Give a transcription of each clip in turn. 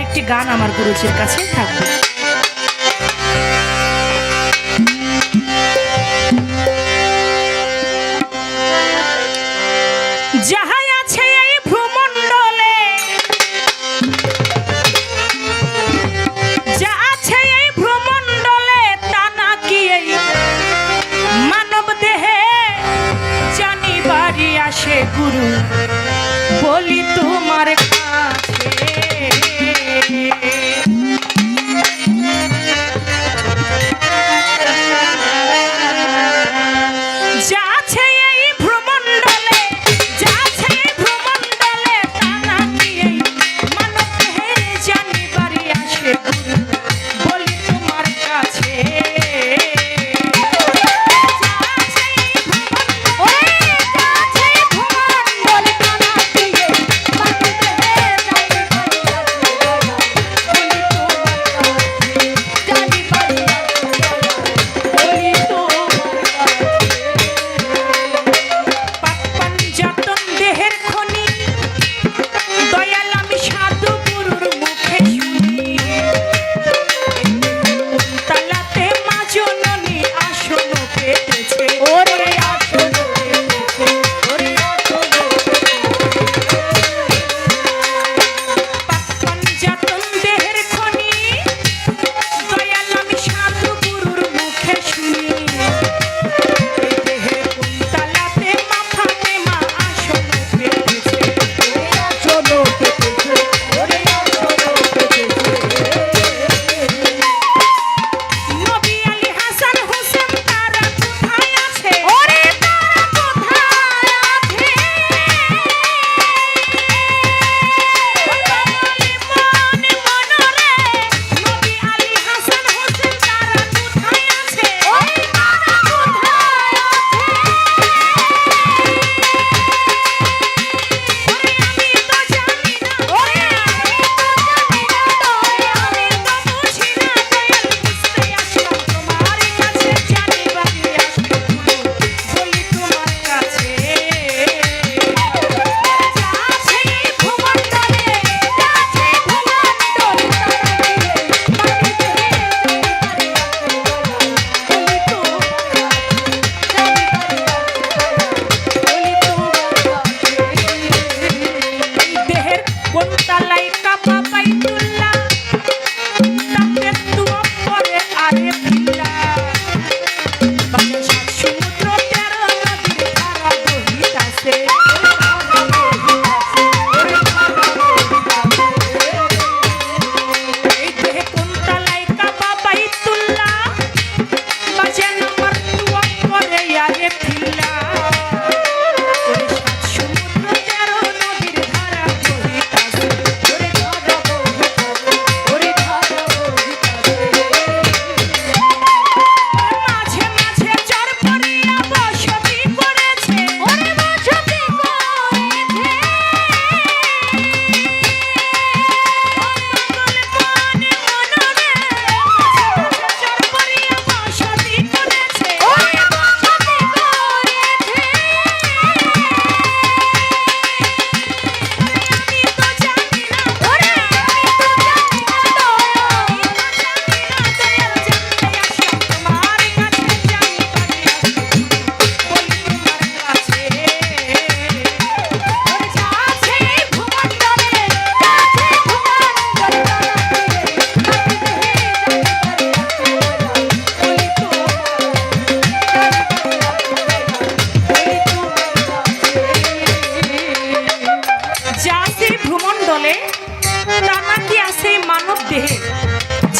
আরেকটি গান আমার গুরুজির কাছে থাকবে।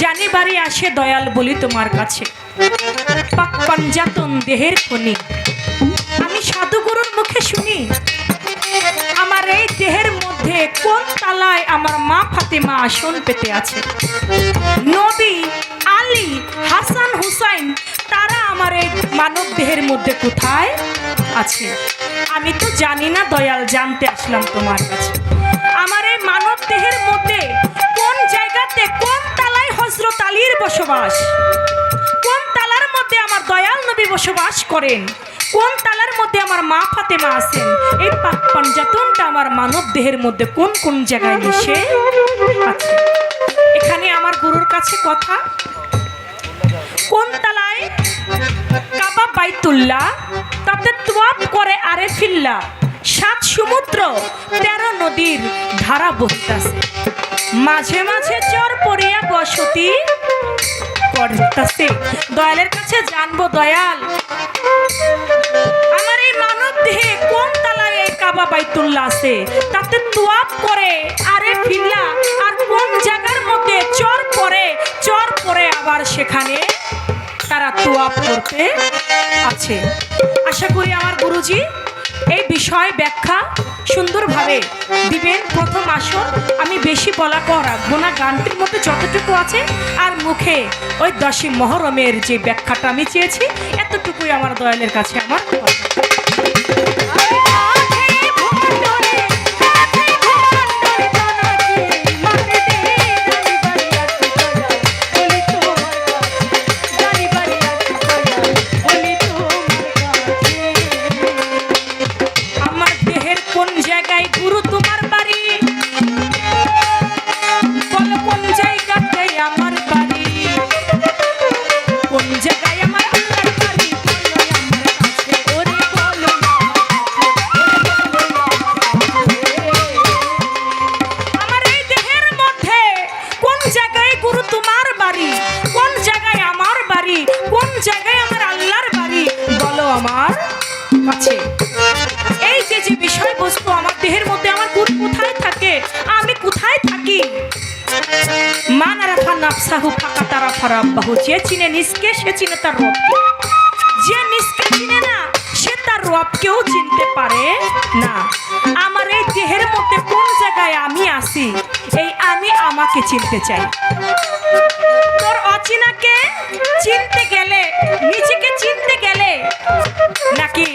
জানি বাড়ি আসে দয়াল বলি তোমার কাছে। পাক পাঞ্জাতন দেহের খনি। আমি সাধুগুরুর মুখে শুনি। আমার এই দেহের মধ্যে কোন তালায় আমার মা ফাতেমা আসন পেতে আছে? নবী আলী হাসান হুসাইন, তারা আমার এই মানব দেহের মধ্যে কোথায় আছে? আমি তো জানি না দয়াল, জানতে আসলাম তোমার কাছে। আমার এই মানব বসবাস? কোন তালার মধ্যে আমার দয়াল নবী বসবাস করেন? কোন তালার মধ্যে আমার মা ফাতেমা আছেন? এই পাক পাঞ্জাতনটা আমার মানব দেহের মধ্যে কোন কোন জায়গায় মিশে? আচ্ছা, এখানে আমার গুরুর কাছে কথা। কোন তালায় কাবা বাইতুল্লাহ, তাতে তোয়াপ করে আরে ফিল্লা সাত সমুদ্র, তেরো নদীর ধারা বসতেছে মাঝে মাঝে চর পড়িয়া বসতি করতাছে দয়ালের কাছে জানব, দয়াল। আমার এই মানব দেহে কোন তালায় এই কাবা বাইতুল্লাহ আছে? তাতে তোয়াপ করে, আরে ফিল্লা, আর কোন জায়গার মধ্যে চর পরে চর পরে আবার সেখানে তারা তোয়াপ করতে আছে। আশা করি আমার গুরুজি এই বিষয় ব্যাখ্যা সুন্দরভাবে দিবেন। প্রথম আসর আমি বেশি বলা পর রাখব না। গানটির মধ্যে যতটুকু আছে আর মুখে ওই দশী মহরমের যে ব্যাখ্যাটা আমি চেয়েছি, এতটুকুই আমার দয়ালের কাছে আমার যে যে আমার দেহের মধ্যে আমার গুরু কোথায় থাকে? আমি কোথায় থাকি? মান আরাফা নাফসাহু ফাঁকা তারা ফারাব বাহু যে চিনে নিষ্কে, সে চিনে তার রবকে যে নিষ্কে চিনে না, সে তার রবকেও চিনতে পারে না। আমার এই দেহের মধ্যে কোন জায়গায় আমি আসি আমি আমাকে চিনতে চাই। তোর অচিনাকে চিনতে গেলে নিজেকে চিনতে গেলে নাকি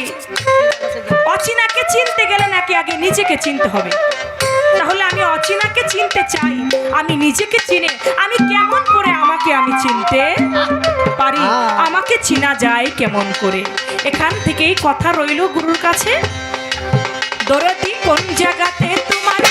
অচিনাকে চিনতে গেলে নাকি আগে নিজেকে চিনতে হবে? তাহলে আমি অচিনাকে চিনতে চাই আমি নিজেকে চিনে আমি কেমন করে আমাকে আমি চিনতে পারি? আমাকে চিনা যায় কেমন করে? এখান থেকেই কথা রইল গুরুর কাছে। দরদি কোন জায়গাতে তোমার